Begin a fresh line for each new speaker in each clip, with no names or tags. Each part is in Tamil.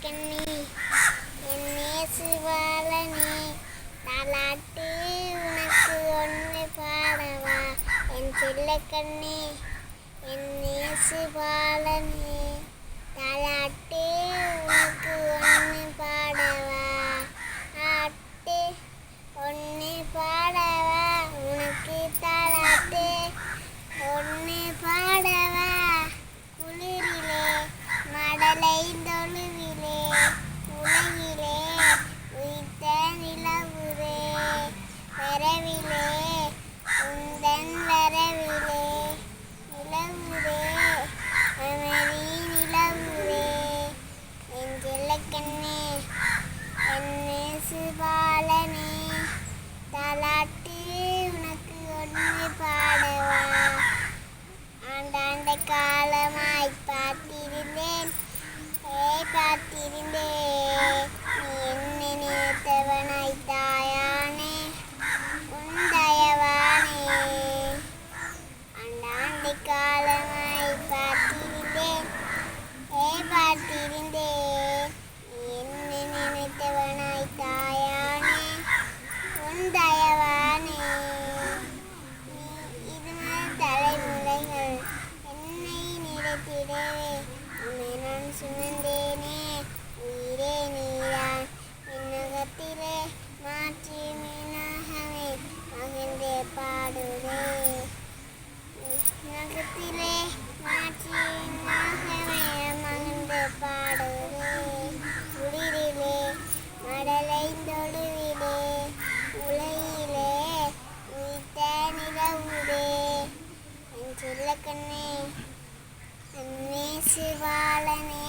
செல்லக்கண்ணி என் நேசுவாளனே தாலாட்டு உனக்கு ஒன்று பாடவா? என் செல்லக்கண்ணி என் உனக்கு ஒன்று பாடவா ஆட்டு ஒன்று பாடவா உனக்கு தாலாட்டு ஒன்று பாடவா குளிரிலே மடலை தொழுவிலே உலகிலே உயிர்த்த நிலவுரே வரவிலே உந்தன் வரவிலே நிலவுரே அமைதி நிலவுரே என் செல்லக்கண்ணே என் நேசுபாலனே தாலாட்டு உனக்கு ஒன்று பாடவா ஆண்டாண்ட காலமாய் பாட்டி like that. சிவாலனே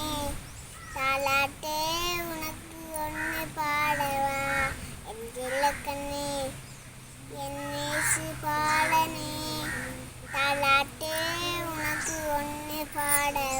தாலாட்டே உனக்கு ஒன்று பாடவா? என் செல்லக்கண்ணே என்னே சிவாலனே தாலாட்டே உனக்கு ஒன்று பாடவா?